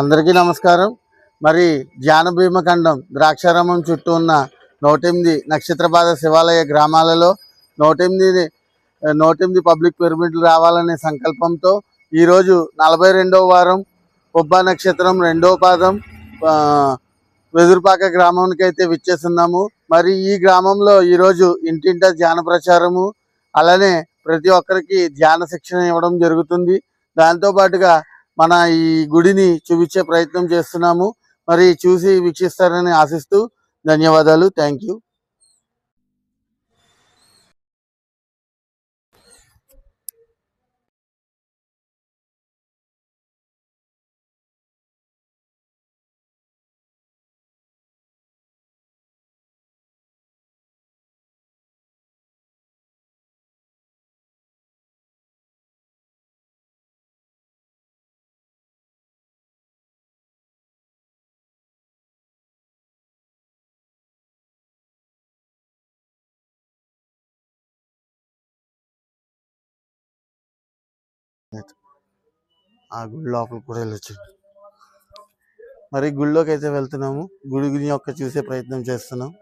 అందరికీ నమస్కారం. మరి ధ్యాన భీమఖండం ద్రాక్షారామం చుట్టూ ఉన్న నూటెనిమిది నక్షత్రపాద శివాలయ గ్రామాలలో నూటెనిమిది నూటెనిమిది పబ్లిక్ పిరమిడ్లు రావాలనే సంకల్పంతో ఈరోజు నలభై రెండవ వారం ఉబ్బా నక్షత్రం రెండవ పాదం వెదురుపాక గ్రామానికి అయితే విచ్చేస్తున్నాము. మరి ఈ గ్రామంలో ఈరోజు ఇంటింటా ధ్యాన ప్రచారము అలానే ప్రతి ఒక్కరికి ధ్యాన శిక్షణ ఇవ్వడం జరుగుతుంది. దాంతో పాటుగా మన ఈ గుడిని చూపించే ప్రయత్నం చేస్తున్నాము. మరి చూసి వీక్షిస్తారని ఆశిస్తూ ధన్యవాదాలు. థ్యాంక్ ఆ గుడి లోపల కూడా వెళ్ళొచ్చు. మరి గుడిలోకి అయితే వెళ్తున్నాము. గుడి గురి యొక్క చూసే ప్రయత్నం చేస్తున్నాం.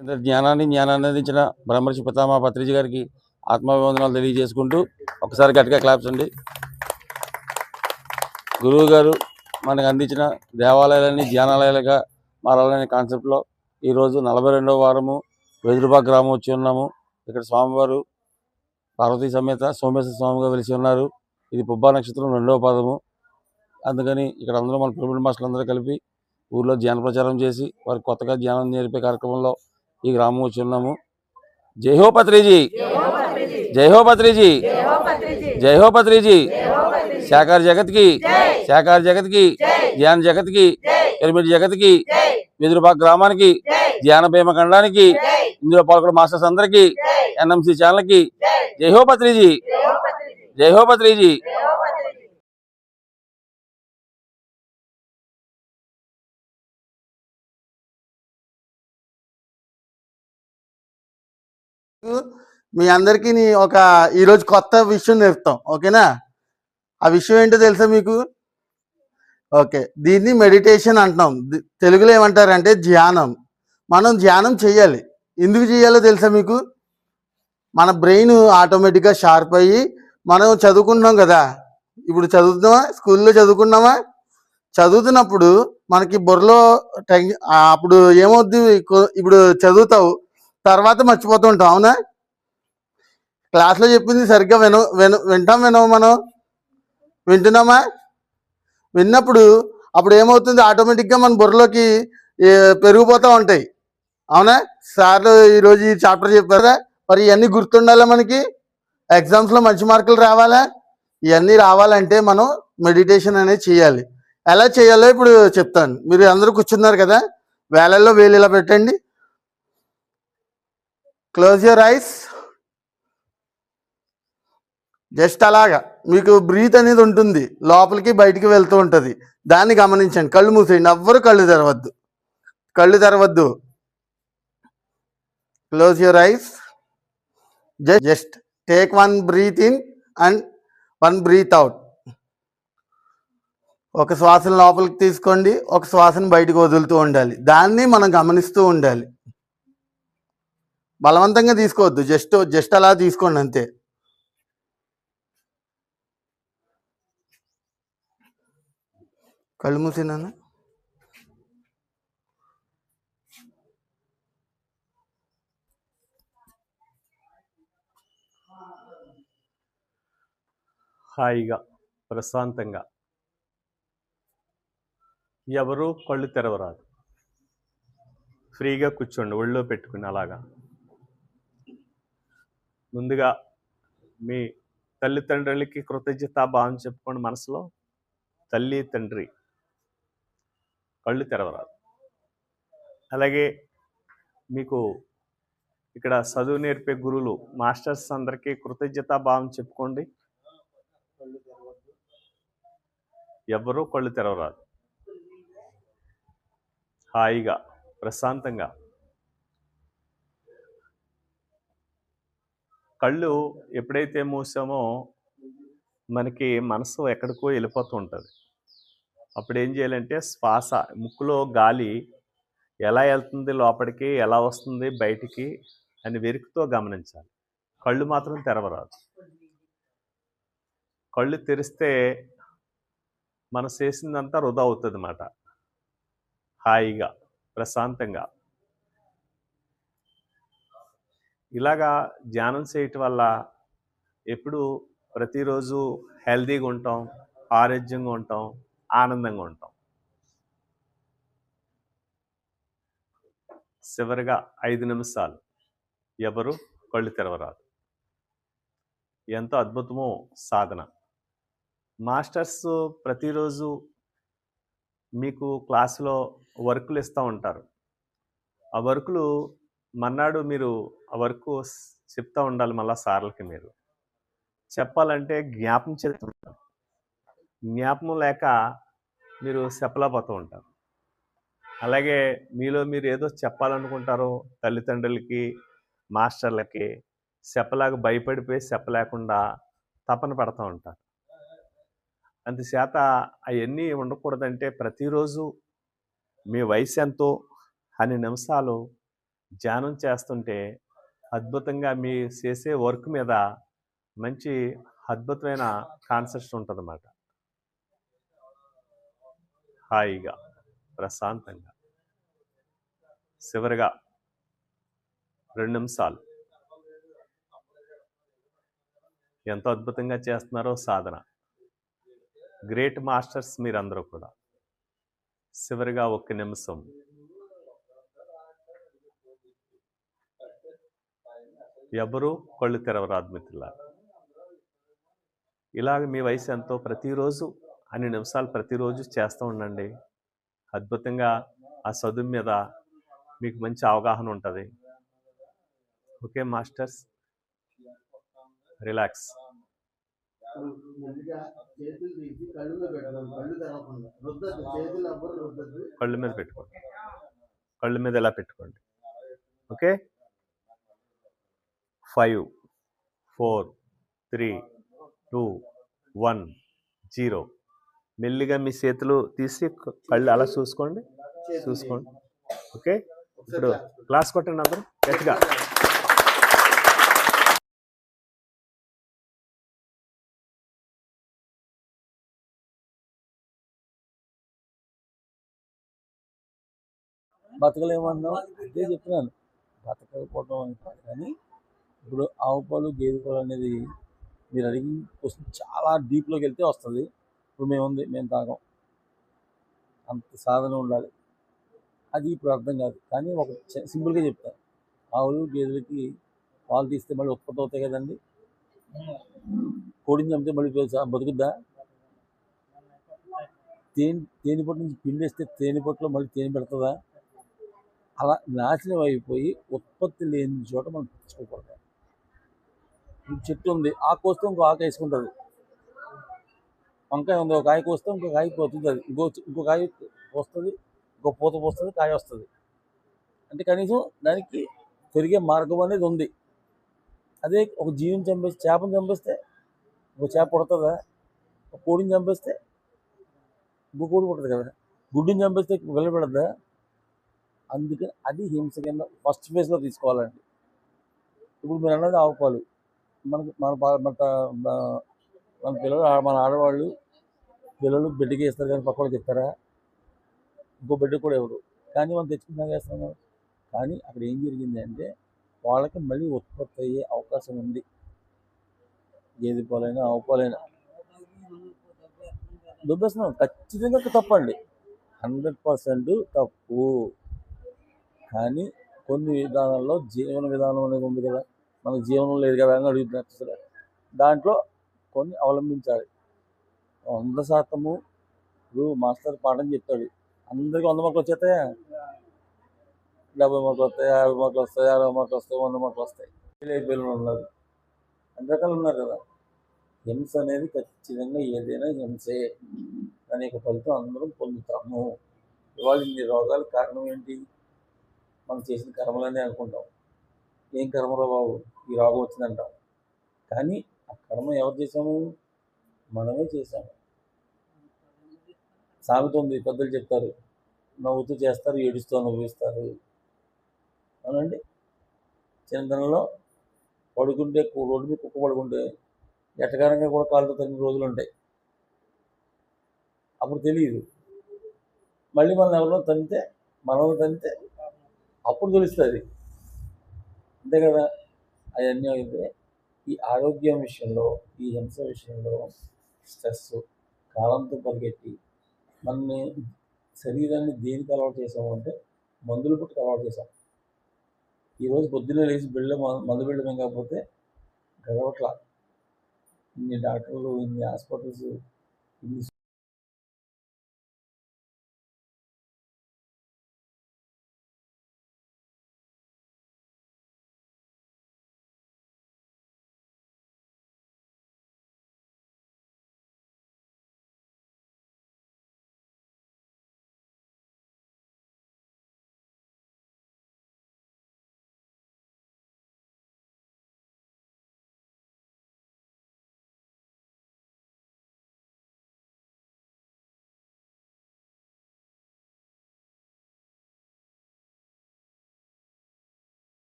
ఇంత జ్ఞానాన్ని జ్ఞానాన్ని అందించిన బ్రహ్మర్షి పితామా పత్రిజీ గారికి ఆత్మాభివందనాలు తెలియజేసుకుంటూ ఒకసారి గట్టిగా క్లాప్స్ అండి. గురువు గారు మనకు అందించిన దేవాలయాలని ధ్యానాలయాలుగా మారాలనే కాన్సెప్ట్లో ఈరోజు నలభై రెండవ వారము వెదురుబాగ్ గ్రామం వచ్చి ఉన్నాము. ఇక్కడ స్వామివారు పార్వతీ సమేత సోమేశ్వర స్వామిగా వెలిసి ఉన్నారు. ఇది పుబ్బా నక్షత్రం రెండవ పాదము. అందుకని ఇక్కడ అందరూ మన పిల్లల మాస్టర్లు అందరూ కలిపి ఊర్లో ధ్యాన ప్రచారం చేసి వారికి కొత్తగా ధ్యానం నేర్పే కార్యక్రమంలో ఈ గ్రామం వచ్చి ఉన్నాము. జై హో పత్రిజీ. జై హో పత్రిజీ. జగత్కి జగత్కి ధ్యాన జగత్కి పిరమిడ్ జగత్కి గ్రామానికి. ధ్యాన భీమ ఖండానికి. ఇందులో పాల్గొన్న మాస్టర్స్ అందరికి. ఎన్ఎంసి ఛానల్కి. జై హో పత్రిజీ. జై హో పత్రిజీ. మీ అందరికీ నీ ఒక ఈరోజు కొత్త విషయం నేర్పుతాం ఓకేనా? ఆ విషయం ఏంటో తెలుసా మీకు? ఓకే దీన్ని మెడిటేషన్ అంటున్నాం. తెలుగులో ఏమంటారంటే ధ్యానం. మనం ధ్యానం చేయాలి ఎందుకు చేయాలో తెలుసా మీకు? మన బ్రెయిన్ ఆటోమేటిక్గా షార్ప్ అయ్యి మనం చదువుకుంటున్నాం కదా. ఇప్పుడు చదువుతున్నామా స్కూల్లో చదువుకున్నామా చదువుతున్నప్పుడు మనకి బుర్రలో అప్పుడు ఏమవుద్ది? ఇప్పుడు చదువుతావు. తర్వాత మర్చిపోతూ ఉంటాం అవునా? క్లాస్లో చెప్పింది సరిగ్గా విన విన వింటాం వినవు మనం. వింటున్నామా? విన్నప్పుడు అప్పుడు ఏమవుతుంది? ఆటోమేటిక్గా మన బుర్రలోకి పెరిగిపోతూ ఉంటాయి. అవునా? సార్లు ఈరోజు ఈ చాప్టర్ చెప్పారా మరి ఇవన్నీ గుర్తుండాలా మనకి? ఎగ్జామ్స్లో మంచి మార్కులు రావాలా? ఇవన్నీ రావాలంటే మనం మెడిటేషన్ అనేది చేయాలి. ఎలా చేయాలో ఇప్పుడు చెప్తాను. మీరు అందరూ కూర్చున్నారు కదా వేలల్లో వేలు ఇలా పెట్టండి. క్లోజ్ యువర్ ఐస్ జస్ట్ అలాగా. మీకు బ్రీత్ అనేది ఉంటుంది. లోపలికి బయటికి వెళ్తూ ఉంటుంది. దాన్ని గమనించండి. కళ్ళు మూసేయండి. ఎవ్వరు కళ్ళు తెరవద్దు. కళ్ళు తెరవద్దు. Close your eyes just just take one breath in and one breath out ఒక శ్వాసను లోపలికి తీసుకోండి. ఒక శ్వాసను బయటకు వదులుతూ ఉండాలి. దాన్ని మనం గమనిస్తూ ఉండాలి. బలవంతంగా తీసుకోవద్దు. జస్ట్ జస్ట్ అలా తీసుకోండి అంతే. కళ్ళు మూసినాను హాయిగా ప్రశాంతంగా. ఎవరు కళ్ళు తెరవరాదు. ఫ్రీగా కూర్చోండి ఒళ్ళో పెట్టుకుని అలాగా. ముందుగా మీ తల్లిదండ్రులకి కృతజ్ఞత భావం చెప్పుకోండి మనసులో. తల్లి తండ్రి. కళ్ళు తెరవరాదు. అలాగే మీకు ఇక్కడ చదువు నేర్పే గురువులు మాస్టర్స్ అందరికీ కృతజ్ఞత భావం చెప్పుకోండి. ఎవ్వరూ కళ్ళు తెరవరాదు. హాయిగా ప్రశాంతంగా. కళ్ళు ఎప్పుడైతే మూసామో మనకి మనసు ఎక్కడికో వెళ్ళిపోతూ ఉంటుంది అప్పుడు ఏం చేయాలంటే శ్వాస ముక్కులో గాలి ఎలా వెళ్తుంది లోపలికి ఎలా వస్తుంది బయటికి అని వెరుకుతో గమనించాలి. కళ్ళు మాత్రం తెరవరాదు. కళ్ళు తెరిస్తే మనం చేసిందంతా వృధా అవుతుంది అన్నమాట హాయిగా ప్రశాంతంగా. ఇలాగా ధ్యానం చేయటం వల్ల ఎప్పుడు ప్రతిరోజు హెల్తీగా ఉంటాం ఆరోగ్యంగా ఉంటాం ఆనందంగా ఉంటాం. చివరిగా ఐదు నిమిషాలు. ఎవరు కళ్ళు తెరవరాదు. ఎంతో అద్భుతమో సాధన. మాస్టర్స్ ప్రతిరోజు మీకు క్లాసులో వర్కులు ఇస్తూ ఉంటారు. ఆ వర్కులు మన్నాడు మీరు వరకు చెప్తూ ఉండాలి మళ్ళీ సార్లకి మీరు. చెప్పాలంటే జ్ఞాపం చేస్తుంటారు జ్ఞాపం లేక మీరు చెప్పలేకపోతూ ఉంటారు. అలాగే మీలో మీరు ఏదో చెప్పాలనుకుంటారో తల్లిదండ్రులకి మాస్టర్లకి చెప్పలేక భయపడిపోయి చెప్పలేకుండా తపన పడుతూ ఉంటారు. అందుచేత అవన్నీ ఉండకూడదంటే ప్రతిరోజు మీ వయసు ఎంతో అన్ని నిమిషాలు ధ్యానం చేస్తుంటే అద్భుతంగా మీ చేసే వర్క్ మీద మంచి అద్భుతమైన కాన్సెప్ట్ ఉంటుందన్నమాట. హాయిగా ప్రశాంతంగా. చివరిగా రెండు నిమిషాలు. ఎంతో అద్భుతంగా చేస్తున్నారో సాధన. గ్రేట్ మాస్టర్స్ మీరందరూ కూడా. చివరిగా ఒక్క నిమిషం. ఎవ్వరూ కళ్ళు తెరవరాదు మిత్రులారా. ఇలాగ మీ వయసు ఎంతో ప్రతిరోజు అన్ని నిమిషాలు ప్రతిరోజు చేస్తూ ఉండండి. అద్భుతంగా ఆ చదువు మీద మీకు మంచి అవగాహన ఉంటుంది. Okay masters? రిలాక్స్. కళ్ళు మీద పెట్టుకోండి కళ్ళు మీద ఇలా పెట్టుకోండి okay five four three two one zero. మెల్లిగా మీ చేతులు తీసి కళ్ళు అలా చూసుకోండి. చూసుకోండి. ఓకే? ఇప్పుడు క్లాస్ కొట్టండి అందరూ. గట్టిగా. బతకలేమన్నా అదే చెప్తున్నాను. బతకకపోవడం కానీ ఇప్పుడు ఆవు పాలు గేదె పాలు అనేది మీరు అడిగి క్వశ్చన్ చాలా డీప్లోకి వెళ్తే వస్తుంది. ఇప్పుడు మేము ఉంది మేము తాగం. అంత సాధన ఉండాలి. అది ఇప్పుడు అర్థం కాదు. కానీ ఒక సింపుల్గా చెప్తాను ఆవులు గేదెలకి పాలు తీస్తే మళ్ళీ ఉత్పత్తి అవుతాయి కదండి. కోడిని చంపితే మళ్ళీ బతుకుద్దా? తేనె తేనె పొట్టు నుంచి పిండేస్తే తేనె పొట్టులో మళ్ళీ తేనె పెడుతుందా? అలా నాశనం అయిపోయి ఉత్పత్తి లేని చోట మనం తెచ్చుకోకూడదు. చెట్టు ఉంది. ఆకు వస్తే ఇంకో ఆకు వేసుకుంటుంది. వంకాయ ఉంది ఒక కాయ కోస్తే ఇంకో కాయ పోతుంది. అది ఇంకో ఇంకో కాయ వస్తుంది ఇంకో పూత పోస్తుంది కాయ వస్తుంది. అంటే కనీసం దానికి పెరిగే మార్గం అనేది ఉంది. అదే ఒక జీవిని చంపేసి చేపను చంపేస్తే ఒక చేప పుడుతుందా? ఒక కోడిని చంపేస్తే ఇంకో కోడి పుడుతుంది కదా? గుడ్డుని చంపేస్తే వెళ్ళబడద్దా అందుకని అది హింస కింద ఫస్ట్ ఫేజ్లో తీసుకోవాలండి. ఇప్పుడు మీరు అన్నది ఆవుపాలు మనకి మన మన మన- పిల్లలు మన ఆడవాళ్ళు పిల్లలు బిడ్డకి ఇస్తారు కానీ పక్క వాళ్ళకి ఇస్తారా? ఇంకో బిడ్డ కూడా ఎవరు? కానీ మనం తెచ్చుకున్నాక వేస్తాం కానీ అక్కడ ఏం జరిగింది అంటే వాళ్ళకి మళ్ళీ ఉత్పత్తి అయ్యే అవకాశం ఉంది. గేదె పాలైనా ఆవు పాలైనా. దుబ్బేస్తున్నాం. ఖచ్చితంగా తప్పండి. హండ్రెడ్ పర్సెంట్ తప్పు. కానీ కొన్ని విధానాల్లో జీవన విధానం అనేది ఉంది కదా. మనకు జీవనం లేదు కదా అని అడుగుతున్నారు. సరే. దాంట్లో కొన్ని అవలంబించాలి. వంద శాతము ఇప్పుడు మాస్టర్ పాఠం చెప్తాడు. అందరికీ వంద మార్కులు వచ్చేస్తాయా? డెబ్బై మార్కులు వస్తాయి? యాభై మార్కులు వస్తాయి? అరవై మార్కులు వస్తాయి? వంద మార్కులు వస్తాయి? ఫెయిల్ ఉన్నారు అన్ని రకాలు ఉన్నారు కదా. హింస అనేది ఖచ్చితంగా ఏదైనా హింసే. దాని యొక్క ఫలితం అందరం పొందుతాము. ఇవాళ ఇన్ని రోగాలు కారణం ఏంటి? మనం చేసిన కర్మలనే అనుకుంటాం. ఏం కర్మరా బాబు? ఈ రోగం వచ్చిందంటాం. కానీ ఆ కర్మ ఎవరు చేసాము మనమే చేసాము సామెత ఉంది పెద్దలు చెప్తారు నవ్వుతూ చేస్తారు ఏడుస్తూ అనుభవిస్తారు అవునండి? చిన్నతనంలో పడుకుంటే రోడ్డు మీద కుక్క పడుకుంటే ఎట్టకారంగా కూడా కాళ్ళతో తగిన రోజులు ఉంటాయి. అప్పుడు తెలియదు. మళ్ళీ మనం ఎవరో తంతే మనం తంతే అప్పుడు తెలుస్తుంది. అంతే కదా? అవన్నీ అయితే ఈ ఆరోగ్యం విషయంలో ఈ హింస విషయంలో స్ట్రెస్ కాలంతో పరిగెట్టి మనని శరీరాన్ని దేనికి అలవాటు చేసాము అంటే మందులు పుట్టుకు అలవాటు చేసాం ఈరోజు పొద్దున్నే లేచి బిళ్ళ మందు బిళ్ళం కాకపోతే గడవట్ల. ఇన్ని డాక్టర్లు ఇన్ని హాస్పిటల్స్ ఇన్ని